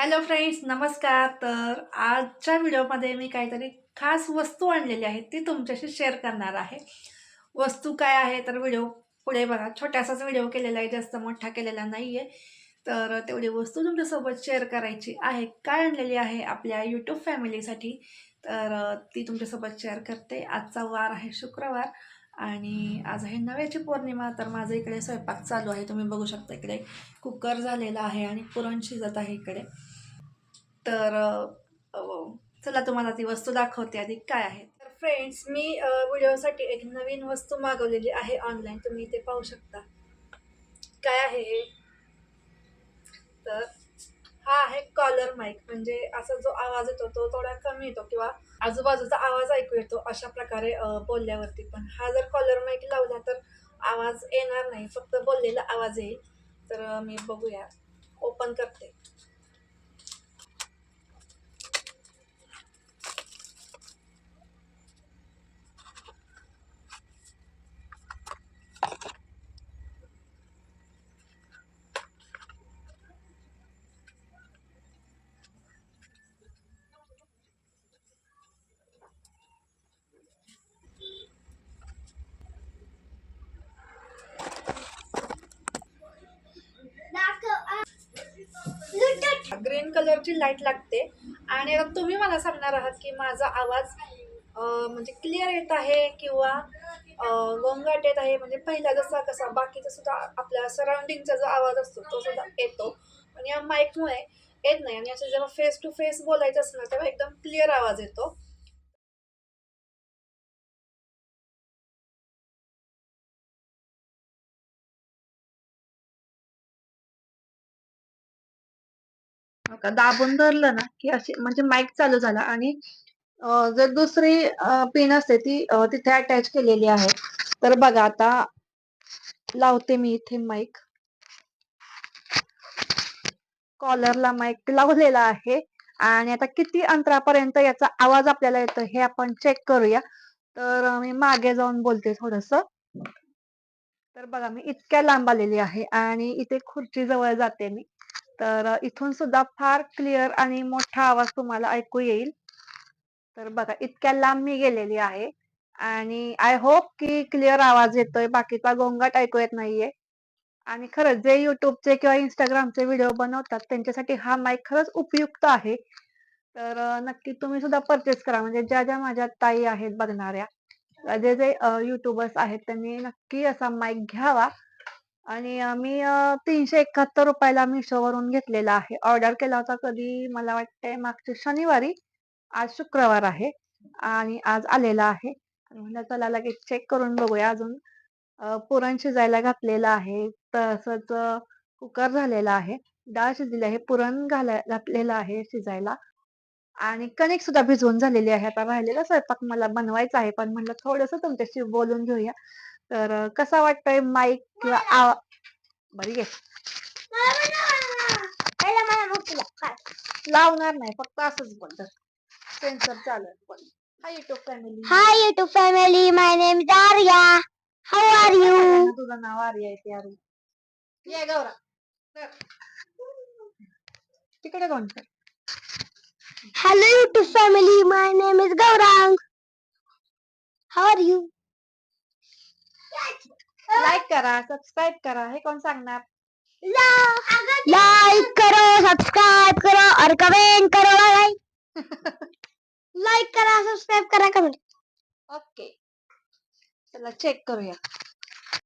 Hello friends नमस्कार. तर आजच्या व्हिडिओमध्ये मी काहीतरी खास वस्तू आणलेली आहे ती तुमच्याशी शेअर करणार आहे. वस्तू काय आहे? तर व्हिडिओ पुढे बघा. छोटासाच व्हिडिओ केलेला आहे जास्त मोठा केलेला नाही आहे तर तेवढी वस्तू तुमच्यासोबत शेअर करायची आहे. काय आणलेली आहे आपल्या यूट्यूब फॅमिलीसाठी? तर ती तुमच्यासोबत शेअर करते. आजचा वार आहे शुक्रवार आणि आज आहे नव्याची पौर्णिमा. तर माझं इकडे स्वयंपाक चालू आहे. तुम्ही बघू शकता इकडे कुकर झालेला आहे आणि पुरण शिजत आहे इकडे. तर चला तुम्हाला ती वस्तू दाखवते आधी काय आहे. तर फ्रेंड्स मी व्हिडिओसाठी एक नवीन वस्तू मागवलेली आहे ऑनलाईन तुम्ही इथे पाहू शकता. काय आहे हे? तर हा आहे कॉलर माईक म्हणजे असा जो आवाज येतो तो थोडा कमी येतो किंवा आजूबाजूचा आवाज ऐकू येतो अशा प्रकारे बोलल्यावरती. पण हा जर कॉलर माईक लावला तर आवाज येणार नाही. फक्त बोललेला आवाज येईल. तर मी बघूया. ओपन करते. ग्रीन कलरची लाइट लागते. आणि आता तुम्ही मला सांगणार आहात की माझा आवाज म्हणजे क्लिअर येत आहे किंवा गोंगाट येत आहे? म्हणजे पहिला जसा कसा बाकीचा सुद्धा आपल्या सराउंडिंगचा जो आवाज असतो तो सुद्धा येतो. पण या माईकमुळे येत नाही. आणि असं जेव्हा फेस टू फेस बोलायचं असणार तेव्हा एकदम क्लिअर आवाज येतो. का दाबून धरलं ना की अशी म्हणजे माईक चालू झाला आणि जर दुसरी पिन असते ती तिथे अटॅच केलेली आहे. तर बघा आता लावते मी इथे माईक कॉलरला माईक लावलेला आहे आणि आता किती अंतरापर्यंत याचा आवाज आपल्याला येतो हे आपण चेक करूया. तर मी मागे जाऊन बोलते थोडस. तर बघा मी इतक्या लांब आलेली आहे आणि इथे खुर्ची जवळ जाते मी. तर इथून सुद्धा फार क्लिअर आणि मोठा आवाज तुम्हाला ऐकू येईल. तर बघा इतक्या लांब मी गेलेली आहे आणि आय होप की क्लिअर आवाज येतोय. बाकीचा गोंगाट ऐकू येत नाहीये. आणि खरंच जे युट्यूबचे किंवा इंस्टाग्रामचे व्हिडिओ बनवतात त्यांच्यासाठी हा माईक खरंच उपयुक्त आहे. तर नक्की तुम्ही सुद्धा परचेस करा. म्हणजे ज्या ज्या माझ्या ताई आहेत बघणाऱ्या जे जे युट्यूबर्स आहेत त्यांनी नक्की असा माईक घ्यावा. आणि आम्ही मी अ, तीनशे एकाहत्तर रुपयाला मिशोवरून घेतलेला आहे. ऑर्डर केला होता कधी मला वाटतंय मागच्या शनिवारी. आज शुक्रवार आहे आणि आज आलेला आहे. म्हणलं चला लगेच चेक करून बघूया अजून. अ, पुरण शिजायला घातलेलं आहे. तसंच कुकर झालेला आहे. डाळ शिजली आहे. पुरण घालाय घातलेलं आहे शिजायला. आणि कणिक सुद्धा भिजवून झालेली आहे. आता राहिलेला स्वयंपाक मला बनवायचा आहे. पण म्हणलं थोडस तुमच्याशी बोलून घेऊया. तर अ, कसा वाटतोय माईक किंवा आवा बरी घे लावणार नाही फक्त असंच बोल सेन्सर चालू आहे बोल hi YouTube family Hi YouTube family, my name is Arya. How are you? तुझं नाव आर्य आहे ते आर्य ये गौरा कर. तिकडे कोण कर Hello YouTube family, my name is Gaurang. How are you? like करा सबस्क्राईब करा हे कोण सांगणार? लाइक करो सब्सक्राइब करो और कमेंट करो लाइक करा सब्सक्राइब करा कमेंट ओके चला चेक करूया.